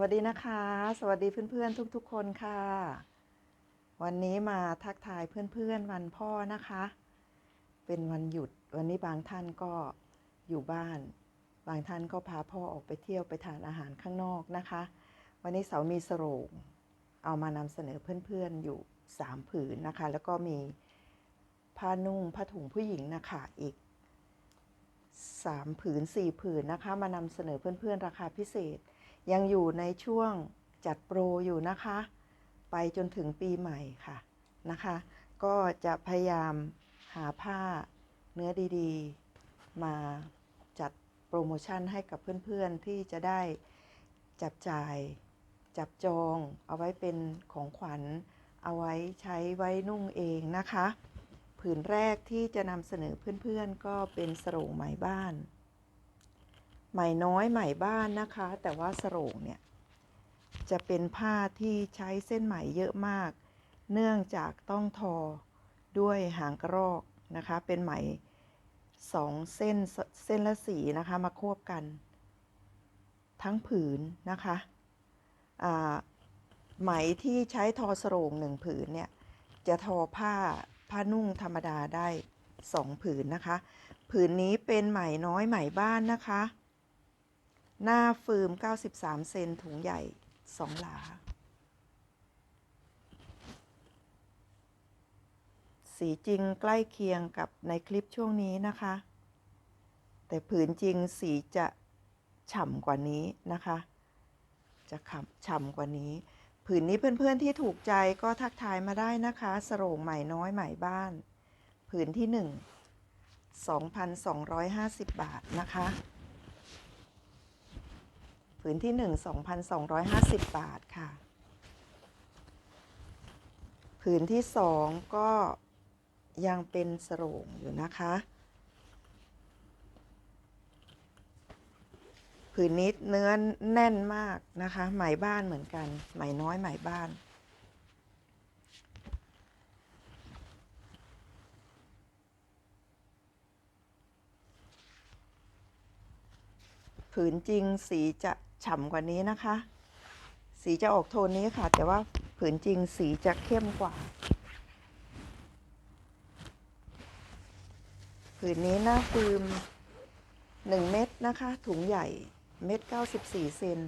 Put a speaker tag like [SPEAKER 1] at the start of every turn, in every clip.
[SPEAKER 1] วัสดีนะคะ สวัสดีเพื่อนๆทุกๆคนค่ะ วันนี้มาทักทายเพื่อนๆวันพ่อนะคะ เป็นวันหยุดวันนี้บางท่านก็อยู่บ้าน บางท่านก็พาพ่อออกไปเที่ยวไปทานอาหารข้างนอกนะคะ วันนี้เสามีสโรงเอามานำเสนอเพื่อนๆอยู่สามผืนนะคะ แล้วก็มีผ้านุ่งผ้าถุงผู้หญิงนะคะอีกสามผืนสี่ผืนนะคะ มานำเสนอเพื่อนๆราคาพิเศษ ยังอยู่ในช่วงจัดโปรอยู่นะคะ ไปจนถึงปีใหม่ค่ะนะคะ ก็จะพยายามหาผ้าเนื้อดีๆ มาจัดโปรโมชั่นให้กับเพื่อนๆที่จะได้จับจ่ายจับจองเอาไว้เป็นของขวัญเอาไว้ใช้ไว้นุ่งเองนะคะ ผืนแรกที่จะนำเสนอเพื่อนๆก็เป็นสโรงไหมบ้าน ไหมน้อยไหมบ้านนะคะ แต่ว่าสโรงเนี่ย จะเป็นผ้าที่ใช้เส้นไหมเยอะมาก เนื่องจากต้องทอด้วยหางกระรอกนะคะ เป็นไหมสองเส้นเส้นละสีนะคะมาควบกัน ทั้งผืนนะคะไหมที่ใช้ทอสโรงหนึ่งผืนเนี่ย จะทอผ้าผ้านุ่งธรรมดาได้สองผืนนะคะ ผืนนี้เป็นไหมน้อยไหมบ้านนะคะ หน้าฟืม93 เซนถุงใหญ่ 2 หลา สีจริงใกล้เคียงกับในคลิปช่วงนี้นะคะ แต่ผืนจริงสีจะฉ่ำกว่านี้นะคะ จะขฉ่ำกว่านี้ ผืนนี้เพื่อนๆที่ถูกใจก็ทักทายมาได้นะคะ สโรงใหม่น้อยใหม่บ้าน ผืนที่ 1 2,250 บาทนะคะ ผืนที่ 1 2,250 บาทค่ะ ผืนที่ 2 ก็ยังเป็นสโรงอยู่นะคะ ผืนนี้เนื้อแน่นมากนะคะ ไหมบ้านเหมือนกัน ไหมน้อยไหมบ้านผืนจริงสีจะ ฉ่ำกว่านี้นะคะ สีจะออกโทนนี้ค่ะ แต่ว่าผืนจริงสีจะเข้มกว่า ผืนนี้หน้าฟิล์ม1 เม็ดนะคะ ถุงใหญ่เม็ด94 เซน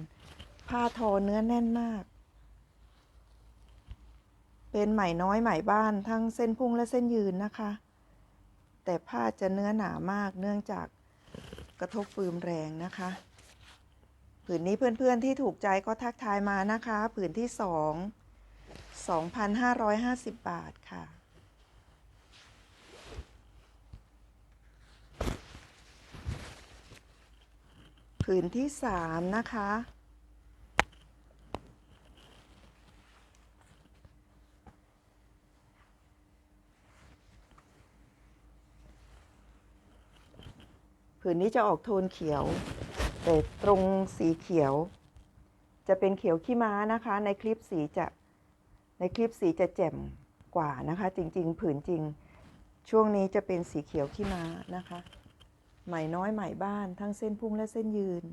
[SPEAKER 1] ผ้าทอเนื้อแน่นมาก เป็นไหมน้อยไหมบ้านทั้งเส้นพุ่งและเส้นยืนนะคะ แต่ผ้าจะเนื้อหนามากเนื่องจากกระทบฟืมแรงนะคะ ผืนนี้เพื่อนๆที่ถูกใจก็ทักทายมานะคะ ผืนที่สอง2,550 บาทค่ะ ผืนที่สามนะคะผืนนี้จะออกโทนเขียว แต่ตรงสีเขียว จะเป็นเขียวขี้ม้านะคะ ในคลิปสีจะในคลิปสีจะแจ่มกว่านะคะ จริง ๆ ผืนจริง ช่วงนี้จะเป็นสีเขียวขี้ม้านะคะ ไหมน้อยไหมบ้านทั้งเส้นพุ่งและเส้นยืน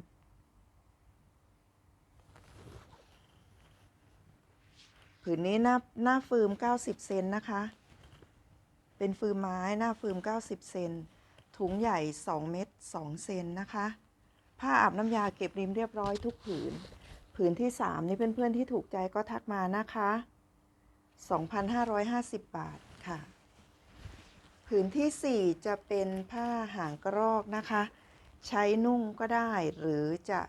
[SPEAKER 1] ผืนนี้หน้าหน้าฟืม 90 เซนนะคะ เป็นฟืมไม้หน้าฟืม 90 เซน ถุงใหญ่ 2 เม็ด2เซนนะคะ ผ้าอาบน้ำยาเก็บริมเรียบร้อยทุกผืน ผืนที่ 3 นี่เพื่อนๆที่ถูกใจก็ทักมานะคะ 2,550 บาทค่ะ ผืนที่ 4 จะเป็นผ้าหางกระรอกนะคะ ใช้นุ่งก็ได้หรือจะ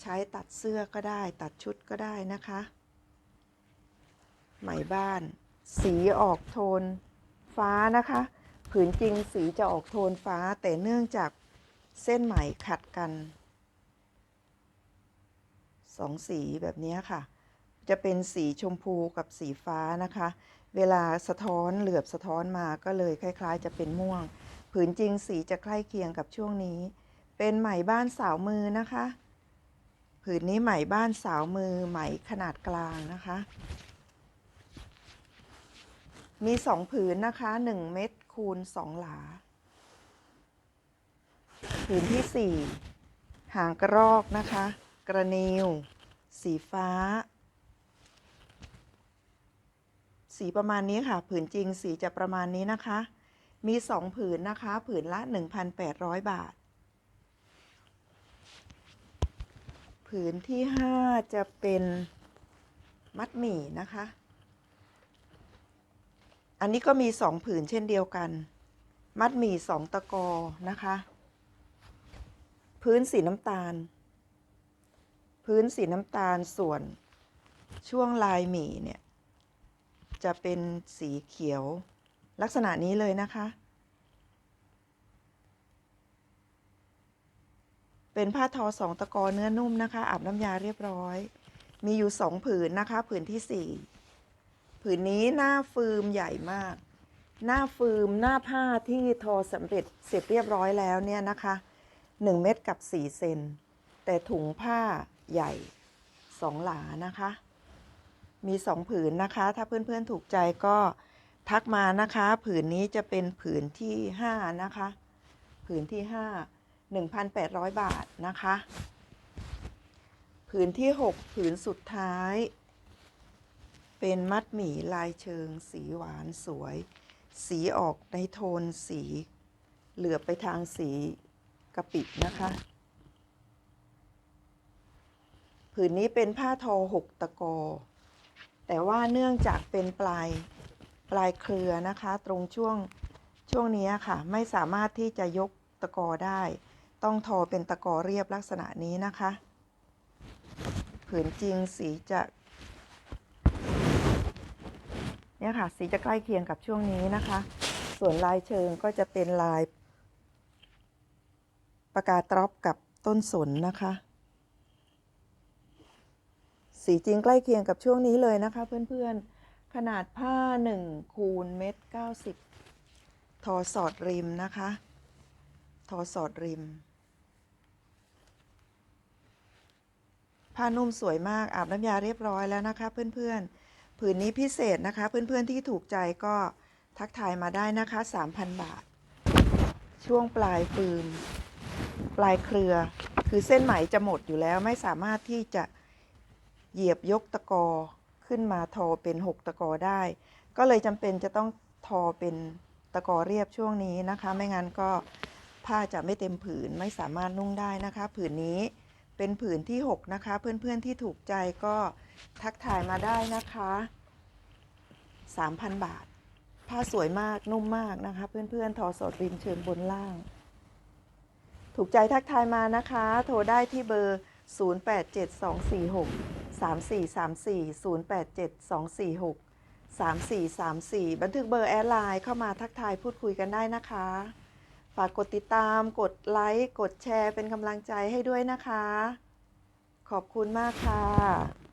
[SPEAKER 1] ใช้ตัดเสื้อก็ได้ ตัดชุดก็ได้นะคะ ไหมบ้าน สีออกโทนฟ้านะคะ ผืนจริงสีจะออกโทนฟ้าแต่เนื่องจาก เส้นไหมขัดกันสองสีแบบนี้ค่ะ จะเป็นสีชมพูกับสีฟ้านะคะ เวลาสะท้อนเหลือบสะท้อนมาก็เลยคล้าย ๆ จะเป็นม่วง ผืนจริงสีจะใกล้เคียงกับช่วงนี้ เป็นไหมบ้านสาวมือนะคะ ผืนนี้ไหมบ้านสาวมือไหมขนาดกลางนะคะ มีสองผืนนะคะหนึ่งเม็ดคูณสองหลา ผืนที่สี่หางกระรอกนะคะ กระนิว สีฟ้า สีประมาณนี้ค่ะ ผืนจริงสีจะประมาณนี้นะคะ มีสองผืนนะคะ ผืนละ 1,800 บาท ผืนที่ 5 จะเป็นมัดหมี่นะคะ อันนี้ก็มีสองผืนเช่นเดียวกัน มัดหมี่สองตะกอนะคะ พื้นสีน้ำตาล พื้นสีน้ำตาลส่วนช่วงลายหมีเนี่ย จะเป็นสีเขียว ลักษณะนี้เลยนะคะ เป็นผ้าทอสองตะกอเนื้อนุ่มนะคะอาบน้ำยาเรียบร้อย มีอยู่สองผืนนะคะ ผืนที่สี่ผืนนี้หน้าฟืมใหญ่มาก หน้าฟืมหน้าผ้าที่ทอสำเร็จเสร็จเรียบร้อยแล้วเนี่ยนะคะ หนึ่งเม็ดกับสี่เซน แต่ถุงผ้าใหญ่สองหลานะคะ มีสองผืนนะคะ ถ้าเพื่อนๆถูกใจก็ทักมานะคะ ผืนนี้จะเป็นผืนที่ห้านะคะ ผืนที่ห้าหนึ่งพันแปดร้อยบาทนะคะ ผืนที่หกผืนสุดท้าย เป็นมัดหมี่ลายเชิง สีหวานสวย สีออกในโทนสี เหลือไปทางสี กะปินะคะ ผืนนี้เป็นผ้าทอหกตะกอ แต่ว่าเนื่องจากเป็นปลายปลายเครือนะคะ ตรงช่วงช่วงนี้ค่ะ ไม่สามารถที่จะยกตะกอได้ ต้องทอเป็นตะกอเรียบลักษณะนี้นะคะ ผืนจริงสีจะเนี่ยค่ะ สีจะใกล้เคียงกับช่วงนี้นะคะ ส่วนลายเชิงก็จะเป็นลาย ปากกาตรอปกับต้นสนนะคะ สีจริงใกล้เคียงกับช่วงนี้เลยนะคะ เพื่อนๆ ขนาดผ้า 1 คูณเม็ด90 ทอสอดริมนะคะ ทอสอดริม ผ้านุ่มสวยมากอาบน้ำยาเรียบร้อยแล้วนะคะ เพื่อนๆ ผืนนี้พิเศษนะคะ เพื่อนๆที่ถูกใจก็ทักทายมาได้นะคะ 3,000 บาท ช่วงปลายฟืม ปลายเครือ คือเส้นไหมจะหมดอยู่แล้วไม่สามารถที่จะเหยียบยกตะกอขึ้นมาทอเป็น 6 ตะกอได้ ก็เลยจำเป็นจะต้องทอเป็นตะกอเรียบช่วงนี้นะคะ ไม่งั้นก็ผ้าจะไม่เต็มผืนไม่สามารถนุ่งได้นะคะ ผืนนี้เป็นผืนที่ 6 นะคะ เพื่อนๆที่ถูกใจก็ทักทายมาได้นะคะ 3,000 บาท ผ้าสวยมากนุ่มมากนะคะ เพื่อนๆทอสดริมเชิญบนล่าง ถูกใจทักทายมานะคะ โทรได้ที่เบอร์ 087246 3434 087246 3434 บันทึกเบอร์แอดไลน์เข้ามาทักทายพูดคุยกันได้นะคะ ฝากกดติดตาม กดไลค์ กดแชร์เป็นกำลังใจให้ด้วยนะคะ ขอบคุณมากค่ะ